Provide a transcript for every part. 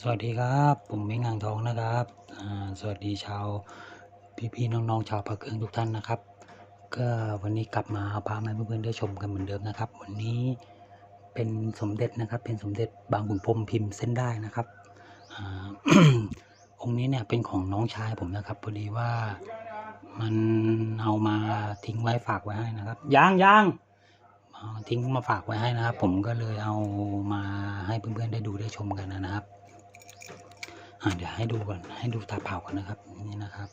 สวัสดีครับ ผมเม้งอ่างทองนะครับ สวัสดีชาวพี่ๆน้องๆชาวพระเครื่องทุกท่านนะครับ ก็วันนี้กลับมาเอาพามาเพื่อนๆได้ชมกันเหมือนเดิมนะครับ วันนี้เป็นสมเด็จนะครับ เป็นสมเด็จบางขุนพรมพิมพ์เส้นได้นะครับองค์นี้เนี่ยเป็นของน้องชายผมนะครับพอดีว่ามันเอามาทิ้งไว้ฝากไว้ให้นะครับยังยัง ทิ้งมาฝากไว้ให้นะครับ ผมก็เลยเอามาให้เพื่อนๆได้ดูได้ชมกันนะครับเดี๋ยวให้ดูก่อนให้ดูตาเปล่าก่อนนะครับนี่นะครับ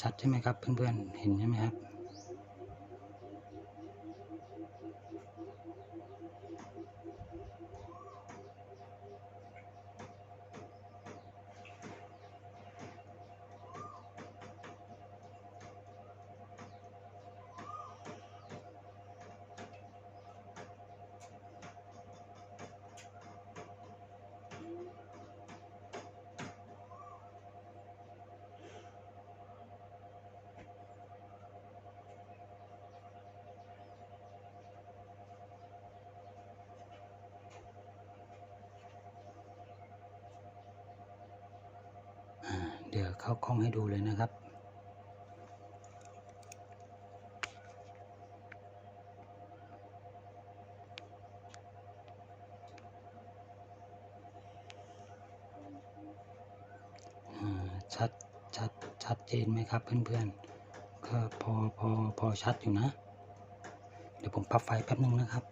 ชัดใช่ไหมครับ เพื่อนๆเห็นใช่ไหมครับ เดี๋ยวเข้ากล้องให้ดูเลยนะครับ ชัดชัดชัดเจนไหมครับเพื่อนๆก็พอพอพอชัดอยู่นะ เดี๋ยวผมปรับไฟแป๊บนึงนะครับ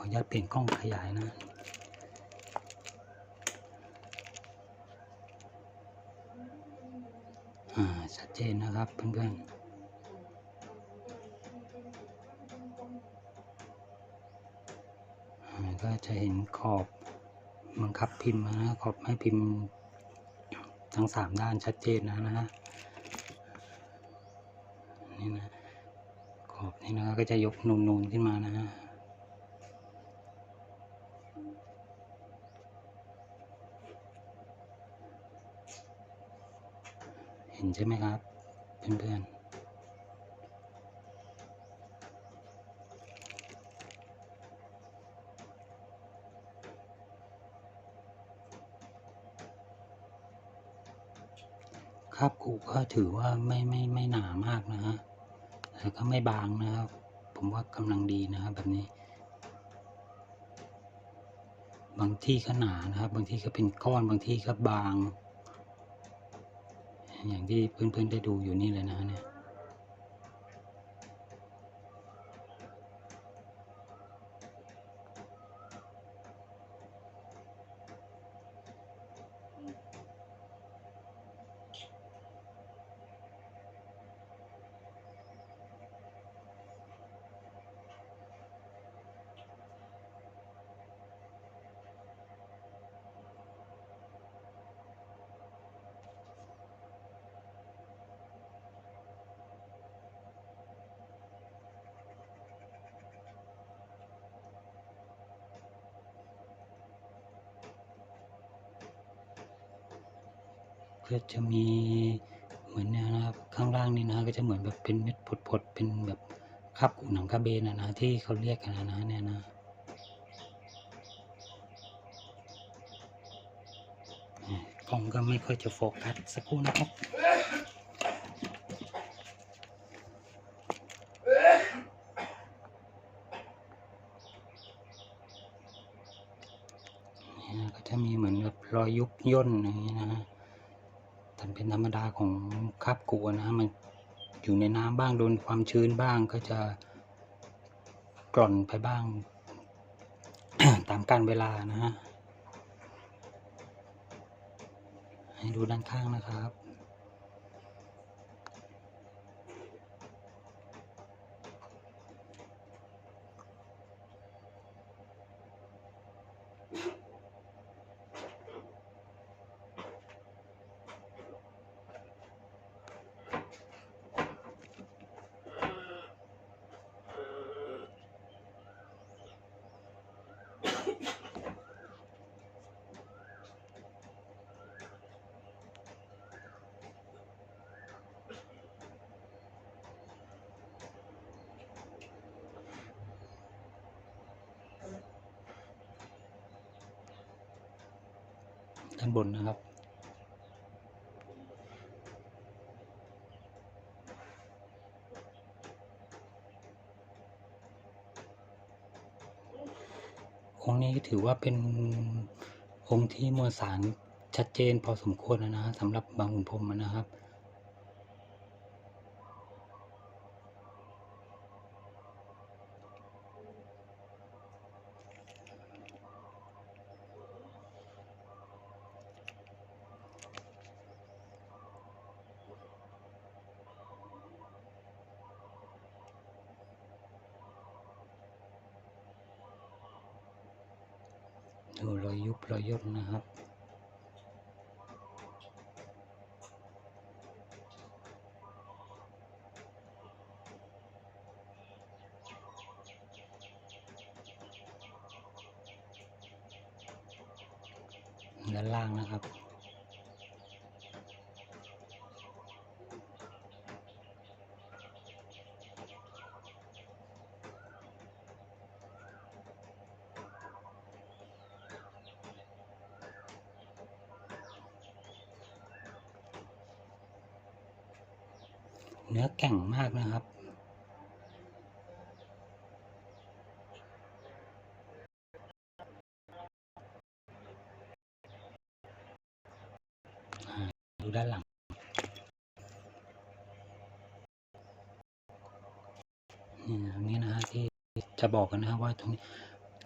ออนุญาตเปลี่ยนกล้องขยายนะชัดเจนนะครับเพื่อนๆก็จะเห็นขอบบังคับพิมพ์นะ ขอบให้พิมพ์ทั้งสามด้านชัดเจนนะนะฮะนี่นะ ขอบนี่นะก็จะยกนูนๆขึ้นมานะฮะ ใช่ไหมครับ เพื่อนๆ ครับกูก็ถือว่าไม่ไม่ไม่หนามากนะฮะแต่ก็ไม่บางนะครับ ผมว่ากำลังดีนะครับแบบนี้ บางที่ก็หนานะครับ บางที่ก็เป็นก้อนบางที่ก็บาง อย่างที่เพื่อนๆได้ดูอยู่นี่เลยนะเนี่ย ก็จะมีเหมือนเนี่ยนะครับข้างล่างนี่นะก็จะเหมือนแบบเป็นเม็ดผดๆเป็นแบบคาบกุหนังกระเบนนะนะที่เขาเรียกกันนะนะเนี่ยนะกล้องก็ไม่ค่อยจะโฟกัสสักครู่นะครับก็จะมีเหมือนแบบรอยยุบย่นอย่างนี้นะฮะ เป็นธรรมดาของคราบกัวนะฮะมันอยู่ในน้ำบ้างโดนความชื้นบ้างก็จะกร่อนไปบ้าง ตามการเวลานะฮะให้ดูด้านข้างนะครับ ด้านบนนะครับ องค์นี้ถือว่าเป็นองค์ที่มวลสารชัดเจนพอสมควรนะฮะสำหรับบางขุนพรมนะครับ ดูรอยยุบรอยย่นนะครับด้านล่างนะครับ แก่งมากนะครับดูด้านหลังนี่นะนี่นะฮะที่จะบอกกันนะว่าตรงนี้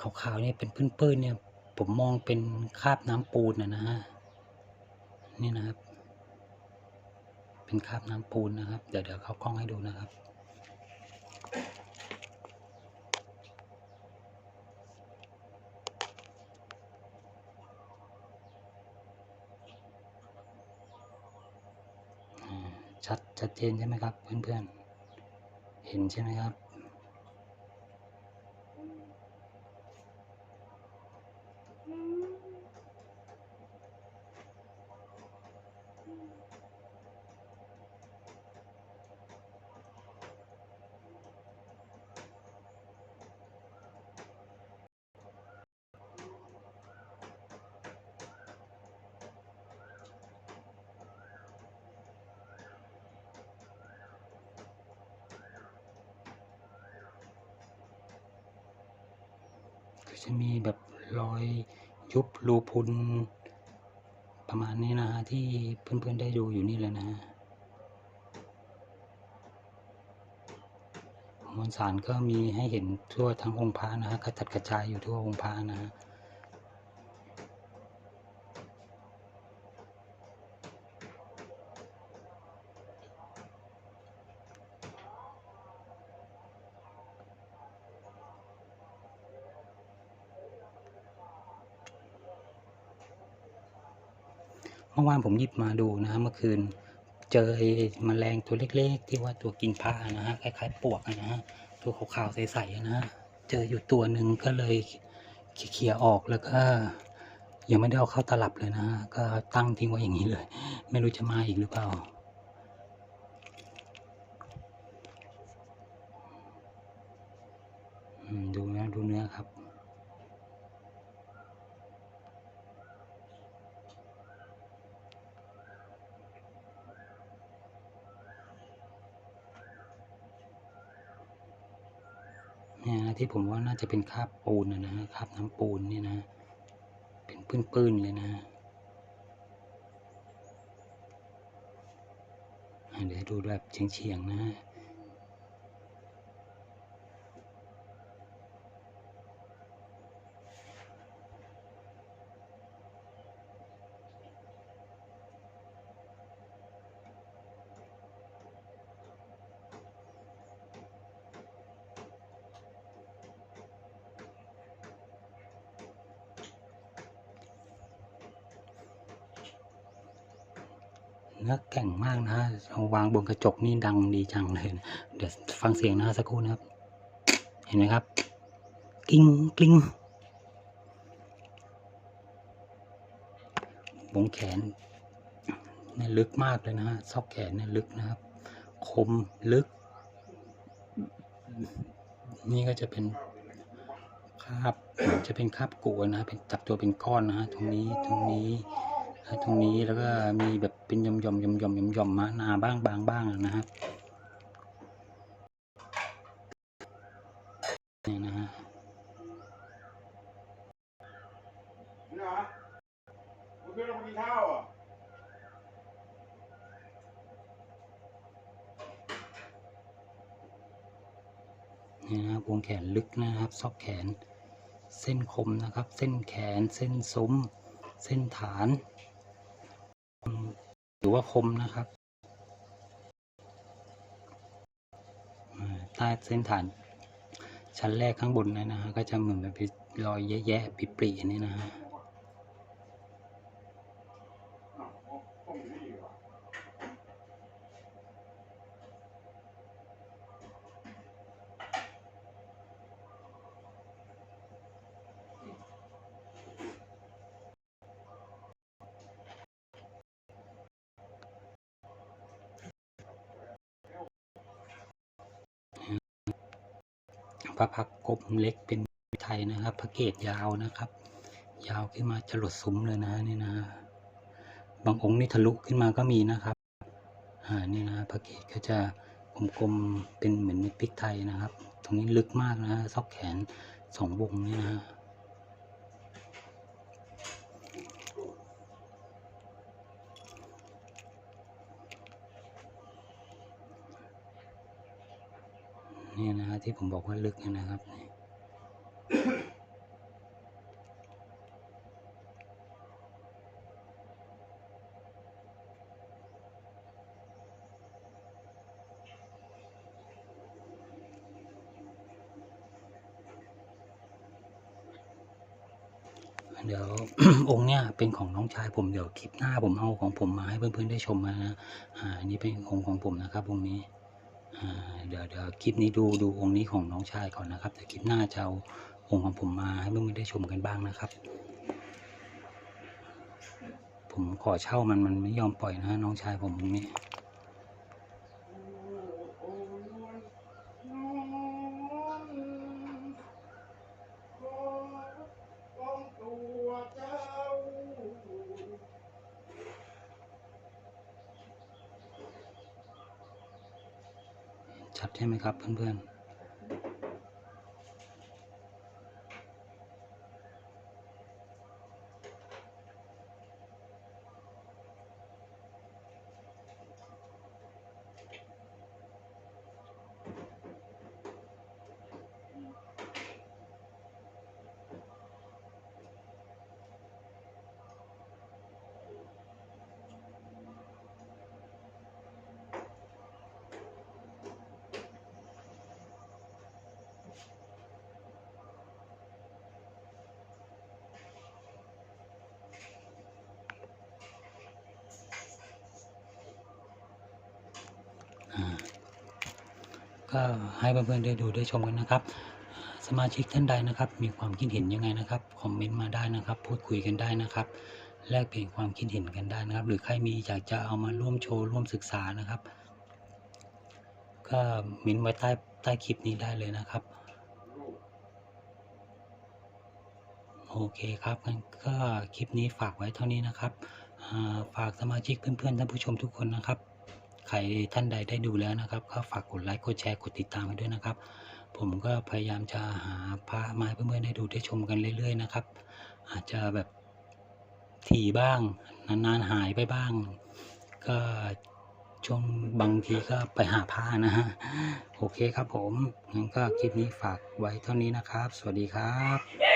ขาวๆนี่เป็นปื้นๆเนี่ย ผมมองเป็นคราบน้ำปูนนะฮะนี่นะครับ เป็นคราบน้ำปูนนะครับ เดี๋ยวเดี๋ยวเขากล้องให้ดูนะครับ ชัดชัดเจนใช่ไหมครับ เพื่อนๆ เห็นใช่ไหมครับ ก็จะมีแบบรอยยุบรูพุนประมาณนี้นะฮะที่เพื่อนๆได้ดูอยู่นี่เละนะฮะมวลสารก็มีให้เห็นทั่วทั้งองค์พระนะฮะกระจัดกระจายอยู่ทั่วองค์พระนะฮะ มื่อวานผมหยิบมาดูนะฮะเมื่อคืน เจอมแมลงตัวเล็ก ๆ ที่ว่าตัวกินผ้านะฮะคล้ายๆปวกนะฮะตัวขาวๆใสๆนะฮะเจออยู่ตัวหนึ่งก็เลยเคลียร์ออกแล้วก็ยังไม่ได้เอาเข้าตลับเลยนะฮะก็ตั้งทิ้งไว้อย่างนี้เลย ไม่รู้จะมาอีกหรือเปล่า นะที่ผมว่าน่าจะเป็นคราบปูนนะฮะคราบน้ำปูนเนี่ยนะ เป็นปื้นๆเลยนะอะเดี๋ยวดูแบบเฉียงๆนะ เนื้อแก่งมากนะฮะเอาวางบนกระจกนี่ดังดีจังเลยนะเดี๋ยวฟังเสียงนะฮะสักครู่นะครับ เห็นไหมครับ กิ้งกลิ้งวงแขนเนี่ยลึกมากเลยนะฮะซอกแขนเนี่ยลึกนะครับ คมลึก นี่ก็จะเป็นคราบจะเป็นคราบกัวนะ เป็นจับตัวเป็นก้อนนะฮะตรงนี้ตรงนี้ ตรงนี้แล้วก็มีแบบเป็นย่อมย่อมย่อมย่อมย่อมย่อมมาหนาบ้างบางบ้างนะฮะนี่นะฮะนี่นะนี่นะครับวงแขนลึกนะครับซอกแขน เส้นคมนะครับ เส้นแขนเส้นซุ้ม เส้นฐาน มหรือว่าคมนะครับ ใต้เส้นฐานชั้นแรกข้างบนเนยนะฮะก็จะเหมือนแบบรอยแยะๆปรีๆนี่นะฮะ พระพักกลมเล็กเป็นไทยนะครับ พระเกศยาวนะครับ ยาวขึ้นมาจะหลดซุ้มเลยนะนี่นะ บางองค์นี่ทะลุขึ้นมาก็มีนะครับอ่านี่นะพระเกศก็จะกลมๆเป็นเหมือนเม็ดพริกไทยนะครับ ตรงนี้ลึกมากนะซอกแขนสองวงนี่นะ นี่นะฮะที่ผมบอกว่าลึกนะครับเดี๋ยวองค์เนี้ยเป็นของน้องชายผมเดี๋ยวคลิปหน้าผมเอาของผมมาให้เพื่อนๆได้ชมนะอ่าอันนี้เป็นองค์ของผมนะครับองค์นี้ เดี๋ยวเดี๋ยวคลิปนี้ดูดูองค์นี้ของน้องชายก่อนนะครับแต่คลิปหน้าจะเอาองค์ของผมมาให้เพื่อนๆได้ชมกันบ้างนะครับ ผมขอเช่ามันมันไม่ยอมปล่อยนะน้องชายผมองค์นี้ โอ้ยนวลนวลขอต้องตัวเจ้า ชัดใช่ไหมครับเพื่อนๆ ก็ให้เพื่อนๆได้ดูได้ชมกันนะครับ สมาชิกท่านใดนะครับ มีความคิดเห็นยังไงนะครับคอมเมนต์มาได้นะครับ พูดคุยกันได้นะครับ แลกเปลี่ยนความคิดเห็นกันได้นะครับ หรือใครมีอยากจะเอามาร่วมโชว์ร่วมศึกษานะครับ ก็ม้นไว้ใต้ใต้คลิปนี้ได้เลยนะครับโอเคครับงั้นก็คลิปนี้ฝากไว้เท่านี้นะครับฝากสมาชิกเพื่อนๆท่านผู้ชมทุกคนนะครับ ใครท่านใดได้ดูแล้วนะครับ ก็ฝากกดไลค์กดแชร์กดติดตามไว้ด้วยนะครับ ผมก็พยายามจะหาพระมาให้เพื่อนๆได้ดูได้ชมกันเรื่อย ๆ นะครับ อาจจะแบบถี่บ้าง นานๆหายไปบ้าง ก็ช่วงบางทีก็ไปหาผ้านะฮะ โอเคครับผม งั้นก็คลิปนี้ฝากไว้เท่านี้นะครับ สวัสดีครับ